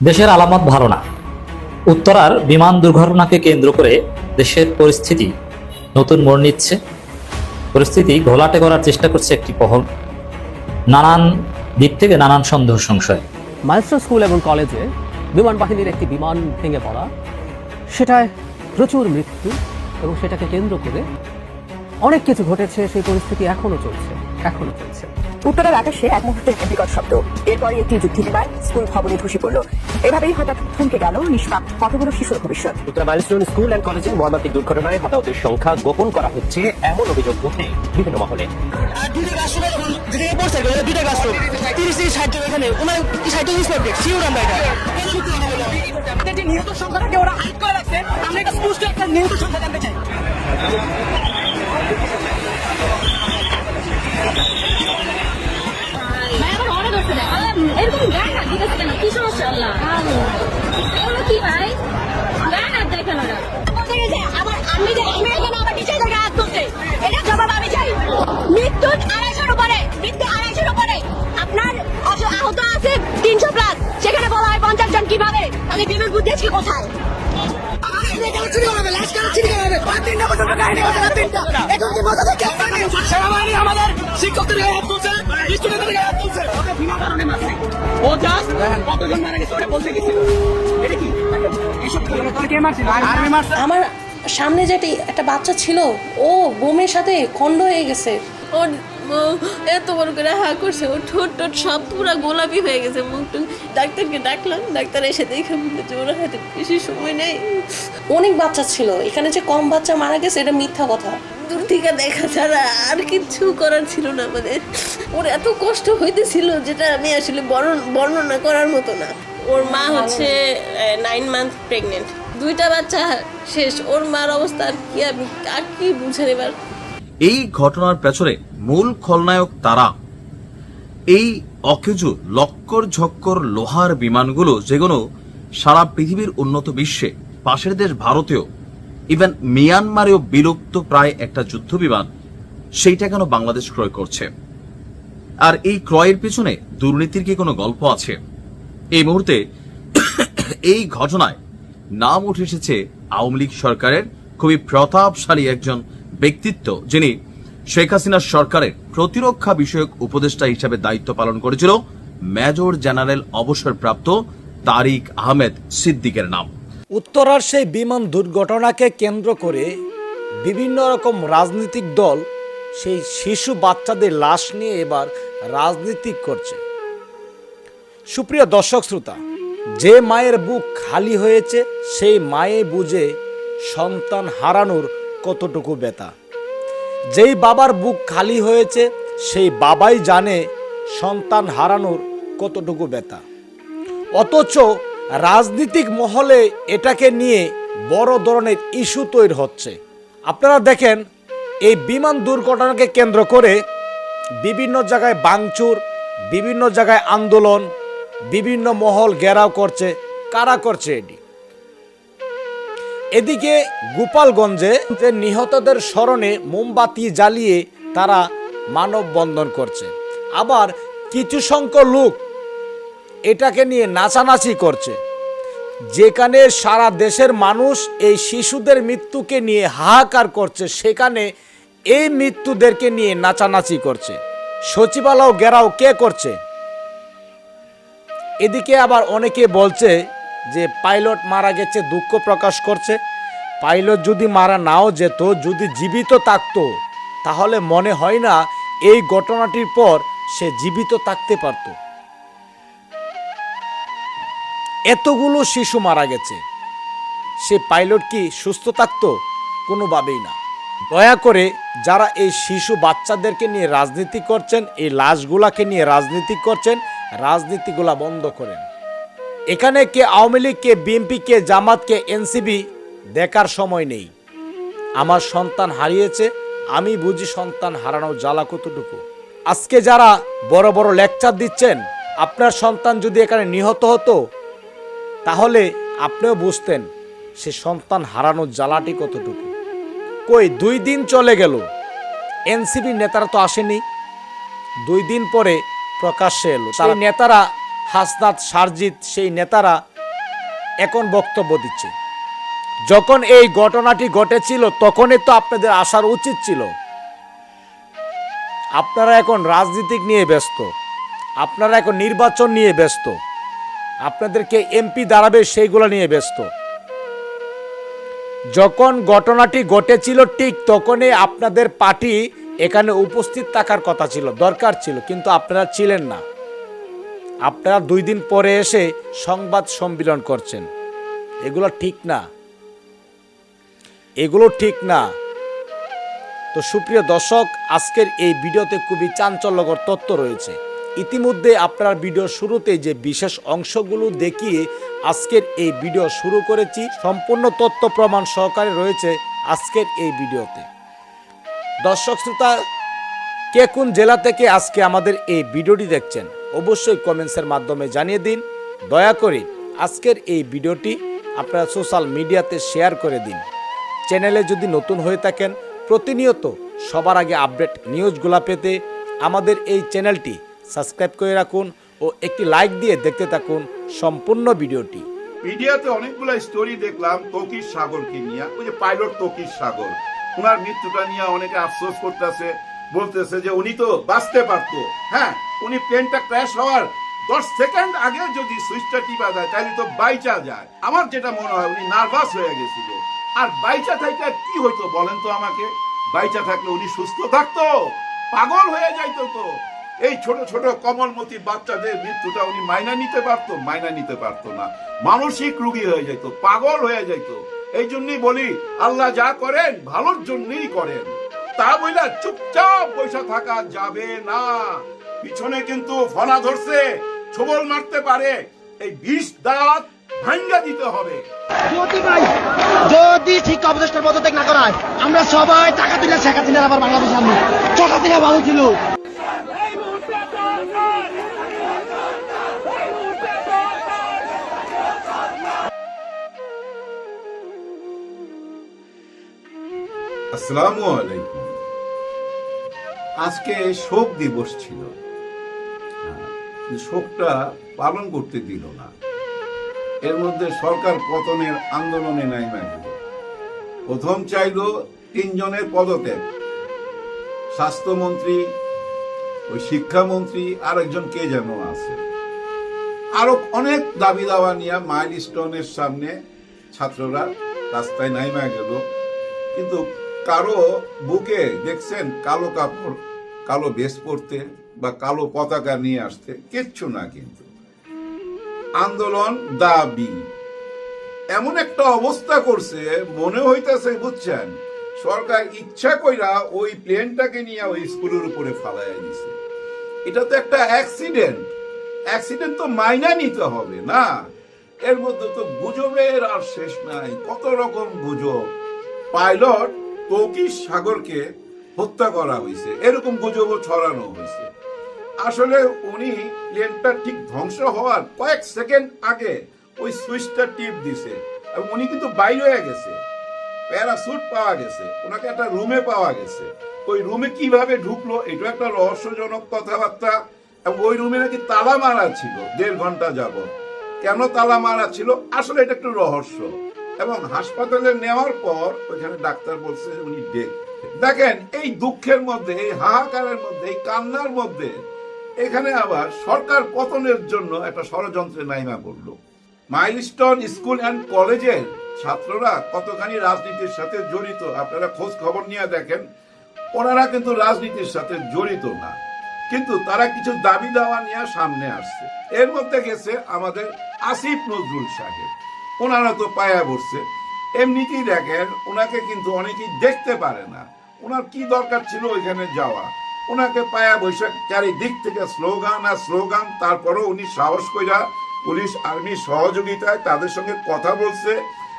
দেশের আলামত ভালো না। উত্তরার বিমান দুর্ঘটনাকে কেন্দ্র করে দেশের পরিস্থিতি নতুন মোড় নিচ্ছে। পরিস্থিতি ঘোলাটে করার চেষ্টা করছে একটি পহল। নানান দিক থেকে নানান সন্দেহ, সংশয়। মাইলস্টোন স্কুল এবং কলেজে বিমান বাহিনীর একটি বিমান ভেঙে পড়া। সেটায় প্রচুর মৃত্যু এবং সেটাকে কেন্দ্র করে অনেক কিছু ঘটেছে। সেই পরিস্থিতি এখনও চলছে এখনও চলছে। উত্তরের আকাশে এক মুহূর্তের বিকট শব্দ। এরপরে একটি যুদ্ধ বিমান স্কুল ভবনে ধসে পড়ল। এভাবেই হঠাৎ থমকে গেল নিষ্পাপ কতগুলো শিশুর ভবিষ্যৎ। উত্তরা মাইলস্টোন স্কুল অ্যান্ড কলেজে মর্মান্তিক দুর্ঘটনায় হতাহতের সংখ্যা গোপন করা হচ্ছে এমন অভিযোগ উঠে বিভিন্ন মহলে। নিহত সংখ্যাটাকে ওরা হাইড করে রাখছে। আমরা এটা স্পষ্ট একটা নিহত সংখ্যা জানতে চাই। দিতেছে কেন? কি সমস্যা আল্লাহ? এগুলো কি ভাই? গায়ে হাত দেয় ওরা? বলতে আমি যে আমি এখানে আমার নিচে জায়গায় হাত তুলছে এটা জবাব আমি চাই। মৃত্যু আড়াইশোর উপরে মৃত্যু আড়াইশোর উপরে। আপনার আহত আছে তিনশো প্লাস সেখানে বলা হয় পঞ্চাশ জন কীভাবে? তাহলে বিবেক বুদ্ধি আজকে কোথায়? আমাদের শিক্ষকদের গায়ে হাত তুলছে স্টুডেন্টদের গায়ে হাত তুলছে। ওকে বিনা কারণে মারছে। ও জাস্ট কতজন মারা গেছে ওটা বলতে গেছে এটা কি? এইসব কে? মারছে আর্মি মারছে। আমার সামনে যেটি একটা বাচ্চা ছিল ও বোমের সাথে খণ্ড হয়ে গেছে। ওর এত বড় করে হা করছে। ওর ঠোঁট টোট সব পুরো গোলাপি হয়ে গেছে। মুখ টুক ডাক্তারকে ডাকলাম। ডাক্তার এসে দেখে বলছে ওর হাতে বেশি সময় নেই। অনেক বাচ্চা ছিল। এখানে যে কম বাচ্চা মারা গেছে এটা মিথ্যা কথা। দূর থেকে দেখা ছাড়া আর কিচ্ছু করার ছিল না আমাদের। ওর এত কষ্ট হইতেছিল যেটা আমি আসলে বর্ণ- বর্ণনা করার মতো না। ওর মা হচ্ছে নাইন মান্থ প্রেগনেন্ট দুইটা বাচ্চা শেষ। ওর মার অবস্থা আর কি আমি আর কি বুঝে নেবার এই ঘটনার পেছনে মূল খলনায়ক তারা। এই অকেজু লক্কর ঝক্কর লোহার বিমানগুলো যেগুলো সারা পৃথিবীর উন্নত বিশ্বে পাশের দেশ ভারতেও ইভেন মিয়ানমারেও বিলুপ্ত প্রায় একটা যুদ্ধ বিমান সেইটা কেন বাংলাদেশ ক্রয় করছে আর এই ক্রয়ের পেছনে দুর্নীতির কি কোনো গল্প আছে এই মুহূর্তে এই ঘটনায় নাম উঠে এসেছে আওয়ামী লীগ সরকারের খুবই প্রতাপশালী একজন ব্যক্তিত্ব যিনি শেখ হাসিনার সরকারের প্রতিরক্ষা বিষয়ক উপদেষ্টা হিসাবে দায়িত্ব পালন করেছিল মেজর জেনারেল অবসরপ্রাপ্ত তারিক আহমেদ সিদ্দিকের নাম উত্তরার সেই বিমান দুর্ঘটনাকে কেন্দ্র করে বিভিন্ন রকম রাজনৈতিক দল সেই শিশু বাচ্চাদের লাশ নিয়ে এবার রাজনীতি করছে। সুপ্রিয় দর্শক শ্রোতা, যে মায়ের বুক খালি হয়েছে, সেই মায়ে বুঝে সন্তান হারানোর কতটুকু ব্যথা। যেই বাবার বুক খালি হয়েছে, সেই বাবাই জানে সন্তান হারানোর কতটুকু ব্যথা। অথচ রাজনীতিক মহলে এটাকে নিয়ে বড় ধরনের ইস্যু তৈরি হচ্ছে। আপনারা দেখেন, এই বিমান দুর্ঘটনাকে কেন্দ্র করে বিভিন্ন জায়গায় বাংচুর বিভিন্ন জায়গায় আন্দোলন, বিভিন্ন মহল ঘেরাও করছে, কারা করছে এটি? এদিকে গোপালগঞ্জে যে নিহতদের স্মরণে মোমবাতি জ্বালিয়ে তারা মানববন্ধন করছে। আবার কিছু সংখ্যক লোক এটাকে নিয়ে নাচানাচি করছে। যেখানে সারা দেশের মানুষ এই শিশুদের মৃত্যুকে নিয়ে হাহাকার করছে, সেখানে এই মৃত্যুদেরকে নিয়ে নাচানাচি করছে। সচিবালয় গেরাও কে করছে? এদিকে আবার অনেকে বলছে যে পাইলট মারা গেছে, দুঃখ প্রকাশ করছে। পাইলট যদি মারা নাও যেত, যদি জীবিত থাকতো, তাহলে মনে হয় না এই ঘটনাটির পর সে জীবিত থাকতে পারতো। এতগুলো শিশু মারা গেছে। সে পাইলট কি সুস্থ থাকতো কোনোভাবেই না। দয়া করে যারা এই শিশু বাচ্চাদেরকে নিয়ে রাজনীতি করছেন, এই লাশগুলাকে নিয়ে রাজনীতি করছেন, রাজনীতিগুলা বন্ধ করেন। এখানে কে আওয়ামী লীগ কে বিএনপি কে জামাত কে এনসিবি দেখার সময় নেই। আমার সন্তান হারিয়েছে, আমি বুঝি সন্তান হারানোর জ্বালা কতটুকু। আজকে যারা বড় বড় লেকচার দিচ্ছেন, আপনার সন্তান যদি এখানে নিহত হতো তাহলে আপনিও বুঝতেন সে সন্তান হারানোর জ্বালাটি কতটুকু। কই, দুই দিন চলে গেল। এনসিবি নেতারা তো আসেনি। দুই দিন পরে প্রকাশ্যে এলো। তারা নেতারা হাসনাত, সারজিৎ, সেই নেতারা এখন বক্তব্য দিচ্ছে। যখন এই ঘটনাটি ঘটেছিল, তখনই তো আপনাদের আসার উচিত ছিল। আপনারা এখন রাজনীতিক নিয়ে ব্যস্ত। আপনারা এখন নির্বাচন নিয়ে ব্যস্ত। আপনাদেরকে এমপি দাঁড়াবে, সেইগুলো নিয়ে ব্যস্ত। যখন ঘটনাটি ঘটেছিল ঠিক তখনই আপনাদের পার্টি এখানে উপস্থিত থাকার কথা ছিল, দরকার ছিল, কিন্তু আপনারা ছিলেন না। আপনারা দুই দিন পরে এসে সংবাদ সম্মেলন করছেন। এগুলো ঠিক না। এগুলো ঠিক না। তো সুপ্রিয় দর্শক, আজকের এই ভিডিওতে খুবই চাঞ্চল্যকর তথ্য রয়েছে। ইতিমধ্যে আপনার ভিডিও শুরুতে যে বিশেষ অংশগুলো দেখিয়ে আজকের এই ভিডিও শুরু করেছি, সম্পূর্ণ তথ্য প্রমাণ সহকারে রয়েছে আজকের এই ভিডিওতে। দর্শক শ্রোতা, কে কোন জেলা থেকে আজকে আমাদের এই ভিডিওটি দেখছেন, অবশ্যই কমেন্টসের মাধ্যমে জানিয়ে দিন। দয়া করে আজকের এই ভিডিওটি আপনারা সোশ্যাল মিডিয়াতে শেয়ার করে দিন। চ্যানেলে যদি নতুন হয়ে থাকেন, প্রতিনিয়ত সবার আগে আপডেট নিউজগুলো পেতে আমাদের এই চ্যানেলটি সাবস্ক্রাইব করে রাখুন ও একটি লাইক দিয়ে দেখতে থাকুন সম্পূর্ণ ভিডিওটি। মিডিয়াতে অনেকগুলো স্টোরি দেখলাম, তকির সাগরকে নিয়ে। ওই যে পাইলট তকির সাগর ওনার মৃত্যুটা নিয়ে অনেকে আফসোস করতেছে, বলতেছে যে উনি তো বাঁচতে পারতো। হ্যাঁ উনি প্লেনটা ক্র্যাশ হওয়ার দশ সেকেন্ড আগে যদি সুইচটা টিপা যায় তাহলে তো বাইচা যায়। আমার যেটা মনে হয়, উনি নার্ভাস হয়ে গেছিল। আর বাইচা থাইকা কি হইতো বলেন তো আমাকে? বাইচা থাকলে উনি সুস্থ থাকতো, পাগল হয়ে যাইতো তো। এই ছোট ছোট কমলমতি বাচ্চাদের মৃত্যুটা উনি মাইনা নিতে পারতো, মাইনা নিতে পারতো না। মানসিক রুগী হয়ে যাইতো পাগল হয়ে যাইতো এই জন্যই বলি, আল্লাহ যা করেন, ভালোর জন্যই করেন। তা বইলা চুপচাপ পয়সা থাকা যাবে না। পিছনে কিন্তু ফনা ধরছে, ছবল মারতে পারে। এই বিষ দাঁত ভাঙ্গা দিতে হবে। যদি ঠিক অবদেষ্টার না করায়, আমরা সবাই টাকা দিলে শেখ আবার বাংলাদেশে আনব শেখ হাসিনা ভালো ছিল। আসসালামু আলাইকুম। আজকে শোক দিবস ছিল। শোকটা পালন করতে দিল না। এর মধ্যে সরকার পতনের আন্দোলনে নাই দিল প্রথম চাইল তিনজনের পদত্যাগ। স্বাস্থ্যমন্ত্রী, ওই শিক্ষামন্ত্রী আর একজন কে যেন আছে। আরও অনেক দাবি দাওয়া নিয়ে মাইল স্টোনের সামনে ছাত্ররা রাস্তায় নাইমা গেল। কিন্তু কারও বুকে দেখছেন কালো কাপড়, কালো বেশ পরতে বা কালো পতাকা নিয়ে আসতে, কিচ্ছু না কিন্তু। আন্দোলন দাবি। এমন একটা অবস্থা করছে, মনে হইতেছে, বুঝছেন? সরকার ইচ্ছা কইরা ওই প্লেনটাকে নিয়ে ওই স্কুলের উপরে ফালাইয়া দিছে। এটা তো একটা অ্যাক্সিডেন্ট। অ্যাক্সিডেন্ট তো মাইনা নিতে হবে, না? এর মধ্যে তো গুজবের আর শেষ নাই। কত রকম গুজব। পাইলট তৌকির সাগরকে হত্যা করা হয়েছে। এরকম গুজবও ছড়ানো হয়েছে। আসলে উনি প্লেনটা ঠিক ধ্বংস হওয়ার কয়েক সেকেন্ড আগে ওই সুইচটা টিপ দিছে এবং উনি কিন্তু বাইরে হয়ে গেছে। প্যারাসুট পাওয়া গেছে। ওনাকে একটা রুমে পাওয়া গেছে। ওই রুমে কীভাবে ঢুকলো এটা একটা রহস্যজনক কথাবার্তা। এবং ওই রুমে নাকি তালা মারা ছিল, দেড় ঘণ্টা যাবত কেন তালা মারা ছিল? আসলে এটা একটু রহস্য। এবং হাসপাতালে নেওয়ার পর ওইখানে ডাক্তার বলছে উনি ডেড দেখেন, এই দুঃখের মধ্যে, এই হাহাকারের মধ্যে, এই কান্নার মধ্যে এখানে আবার সরকার পতনের জন্য একটা ষড়যন্ত্রে নাইমা পড়ল। মাইলস্টোন স্কুল অ্যান্ড কলেজের ছাত্ররা কতখানি রাজনীতির সাথে জড়িত, আপনারা খোঁজ খবর নিয়ে দেখেন, ওনারা কিন্তু রাজনীতির সাথে জড়িত না। কিন্তু তারা কিছু দাবি দাওয়া নিয়ে সামনে আসছে। এর মধ্যে গেছে আমাদের আসিফ নজরুল সাহেব। ওনারা তো পায়া বসছে। এমনিতেই দেখেন, ওনাকে কিন্তু অনেকেই দেখতে পারে না। ওনার কি দরকার ছিল ওইখানে যাওয়া? ওনাকে পায়া বৈশাখ চারিদিক থেকে স্লোগান আর স্লোগান, তারপরেও উনি সাহস কইরা পুলিশ আর্মির সহযোগিতায় তাদের সঙ্গে কথা বলছে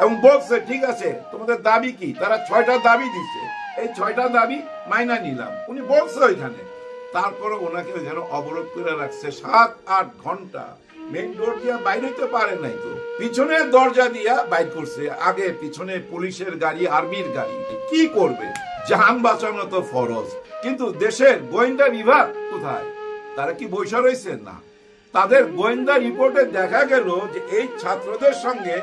এবং বলছে, ঠিক আছে, তোমাদের দাবি কি? তারা ছয়টা দাবি দিচ্ছে এই ছয়টা দাবি মাইনা নিলাম। উনি বলছে ওইখানে তারপরে ওনাকে যেন অবরোধ করে রাখছে। সাত, আট ঘণ্টা। মেইন ডোর দিয়া বাইরে তো পারে নাই তো। পিছনের দরজা দিয়া বাইর করছে। আগে পিছনে পুলিশের গাড়ি, আর্মির গাড়ি। কি করবে? জান বাঁচানো তো ফরজ। কিন্তু দেশের গোয়েন্দা বিভাগ কোথায়? তারা কি বৈশা রয়েছে? না। তাদের গোয়েন্দা রিপোর্টে দেখা গেল যে এই ছাত্রদের সঙ্গে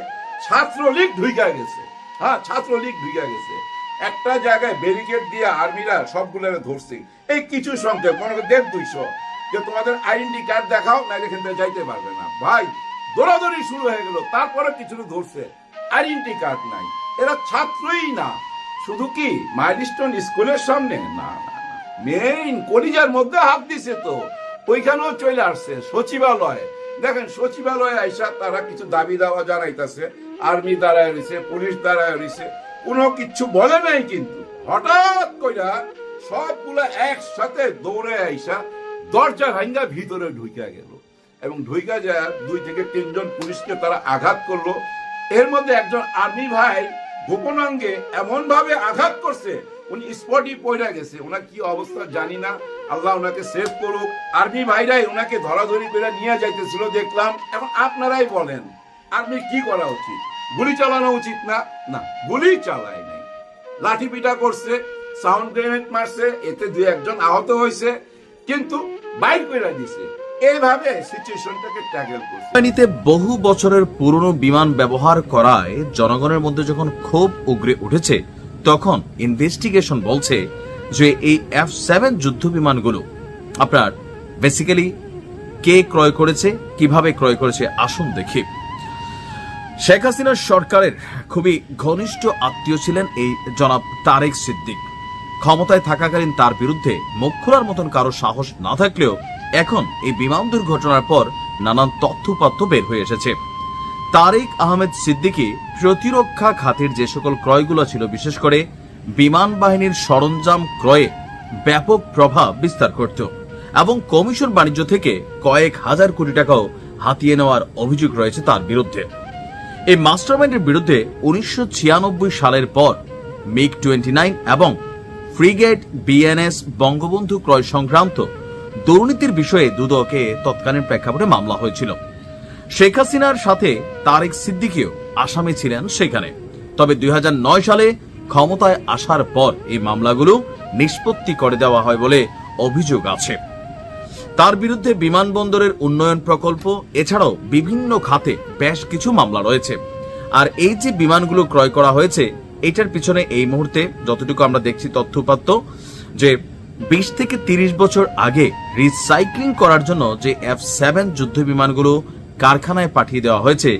ছাত্রলীগ ঢুইকা গেছে। হ্যাঁ ছাত্রলীগ ঢুইকা গেছে। একটা জায়গায় ব্যারিকেড দিয়ে আর্মিরা সবগুলোরে ধরছে। এই কিছু সংখ্যক, মনে করো দেড় দুইশো, যে তোমাদের আইডেন্টি কার্ড দেখাও না এখান থেকে যাইতে পারবে না। ভাই, দৌড়াদৌড়ি শুরু হয়ে গেল, তারপরে কিছু ধরছে। আইডেন্টি কার্ড নাই। এরা ছাত্রই না। শুধু কি মাইলস্টোন স্কুলের সামনে? না মেইন কলিজার মধ্যে হাত দিছে তো। ওইখানেও চলে আসছে, সচিবালয়। দেখেন, সচিবালয়ে আইসা তারা কিছু দাবি দাওয়া জানাইতেছে। আর্মি দাঁড়ায় রয়েছে, পুলিশ দাঁড়ায় রয়েছে। কোনো কিচ্ছু বলে নাই কিন্তু। হঠাৎ কইরা সবগুলা একসাথে দৌড়ে আইসা দরজা ভাঙ্গা ভিতরে ঢুইকা গেল। এবং ঢুইকা যায় দুই থেকে তিনজন পুলিশকে তারা আঘাত করল। এর মধ্যে একজন আর্মি ভাই গোপনাঙ্গে এমন ভাবে আঘাত করছে, উনি স্পটই পড়ে গেছে। ওনার কি অবস্থা জানি না। আল্লাহ ওনাকে সেভ করুক। আর্মি ভাইরাই ওনাকে ধরাধরি করে নিয়ে যাইতেছিল দেখলাম। এবং আপনারাই বলেন, আর্মি কি করা উচিত? গুলি চালানো উচিত না। না, গুলি চালায় নাই। লাঠি পিটা করছে, সাউন্ড গ্রেনেড মারছে, এতে দুই একজন আহত হয়েছে, কিন্তু বাইর করে দিছে এইভাবে সিচুয়েশনটাকে ট্যাকেল করছে। বহু বছরের পুরনো বিমান ব্যবহার করায় জনগণের মধ্যে যখন ক্ষোভ উগরে উঠেছে, তখন ইনভেস্টিগেশন বলছে যে এই এফ সেভেন যুদ্ধ বিমানগুলো আপনার বেসিক্যালি কে ক্রয় করেছে, কীভাবে ক্রয় করেছে, আসুন দেখি। শেখ হাসিনার সরকারের খুবই ঘনিষ্ঠ আত্মীয় ছিলেন এই জনাব তারেক সিদ্দিক। ক্ষমতায় থাকাকালীন তার বিরুদ্ধে মুখ খোলার মতন কারও সাহস না থাকলেও এখন এই বিমান দুর্ঘটনার পর নানান তথ্যপাত্য বের হয়ে এসেছে। তারেক আহমেদ সিদ্দিকী প্রতিরক্ষা খাতের যে সকল ক্রয়গুলো ছিল, বিশেষ করে বিমান বাহিনীর সরঞ্জাম ক্রয়ে ব্যাপক প্রভাব বিস্তার করত এবং কমিশন বাণিজ্য থেকে কয়েক হাজার কোটি টাকাও হাতিয়ে নেওয়ার অভিযোগ রয়েছে তার বিরুদ্ধে। এই মাস্টারমাইন্ডের বিরুদ্ধে উনিশশো ছিয়ানব্বই সালের পর মিগ টোয়েন্টি নাইন এবং ফ্রিগেট বিএনএস বঙ্গবন্ধু ক্রয় সংক্রান্ত দুর্নীতির বিষয়ে দুদকে তৎকালীন প্রেক্ষাপটে মামলা হয়েছিল। শেখ হাসিনার সাথে তারেক সিদ্দিকিও আসামি ছিলেন সেখানে। তবে দুই হাজার নয় সালে ক্ষমতায় আসার পর এই মামলাগুলো নিষ্পত্তি করে দেওয়া হয় বলে অভিযোগ আছে। তার বিরুদ্ধে বিমানবন্দরের উন্নয়ন প্রকল্প, এছাড়াও বিভিন্ন খাতে বেশ কিছু মামলা রয়েছে। আর এই যে বিমানগুলো ক্রয় করা হয়েছে, এটার পিছনে এই মুহূর্তে যতটুকু আমরা দেখছি তথ্যপাত্য যে বিশ থেকে তিরিশ বছর আগে রিসাইক্লিং করার জন্য যে এফ সেভেন যুদ্ধ বিমানগুলো কারখানায় পাঠিয়ে দেওয়া হয়েছে,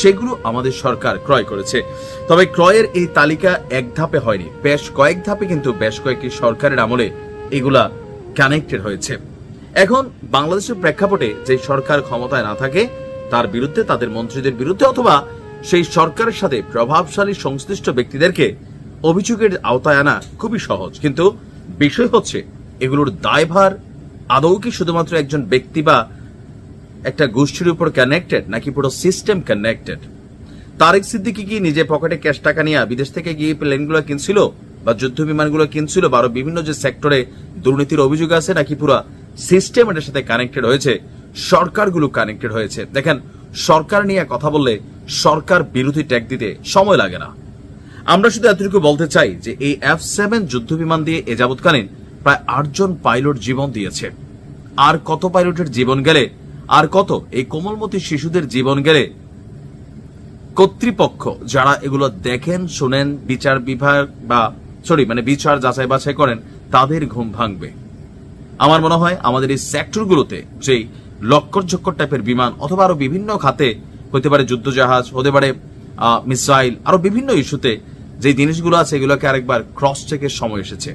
সেগুলো আমাদের সরকার ক্রয় করেছে। তবে ক্রয়ের এই তালিকা এক ধাপে হয়নি, বেশ কয়েক ধাপে কিন্তু বেশ কয়েকটি সরকারের আমলে এগুলা কানেক্টেড হয়েছে। এখন বাংলাদেশের প্রেক্ষাপটে যে সরকার ক্ষমতায় না থাকে, তার বিরুদ্ধে তাদের মন্ত্রীদের বিরুদ্ধে অথবা সেই সরকারের সাথে প্রভাবশালী সংশ্লিষ্ট ব্যক্তিদেরকে অভিযোগের আওতায় আনা খুবই সহজ। কিন্তু বিষয় হচ্ছে, এগুলোর দায়ভার আদৌ কি শুধুমাত্র একজন ব্যক্তি বা একটা গোষ্ঠীর উপর কানেক্টেড নাকি পুরো সিস্টেম কানেক্টেড তারেক সিদ্দিকি কি নিজে পকেটে ক্যাশ টাকা নিয়ে বিদেশ থেকে গিয়ে প্লেনগুলো কিনছিল বা যুদ্ধ বিমানগুলো কিনছিল বা আরও বিভিন্ন যে সেক্টরে দুর্নীতির অভিযোগ আছে নাকি পুরো সিস্টেম এটার সাথে কানেক্টেড হয়েছে, সরকারগুলো কানেক্টেড হয়েছে। দেখেন, সরকার নিয়ে কথা বললে সরকার বিরোধী ট্যাগ দিতে সময় লাগে না। আমরা শুধু এতটুকু বলতে চাই যে এই এফ সেভেন যুদ্ধ বিমান দিয়ে এ যাবৎকালীন প্রায় আটজন পাইলট জীবন দিয়েছে। আর কত পাইলটের জীবন গেলে, আর কত এই কোমলমতি শিশুদের জীবন গেলে? কর্তৃপক্ষ যারা এগুলো দেখেন, শোনেন, বিচার বিভাগ বা সরি মানে বিচার যাচাই বাছাই করেন, তাদের ঘুম ভাঙবে। আমার মনে হয় আমাদের এই সেক্টরগুলোতে সেই লক্কর ঝক্কর টাইপের বিমান অথবা আরও বিভিন্ন খাতে হতে পারে যুদ্ধজাহাজ, হতে পারে মিসাইল, আরও বিভিন্ন ইস্যুতে যে জিনিসগুলো আছে এগুলোকে আরেকবার ক্রস চেকের সময় এসেছে।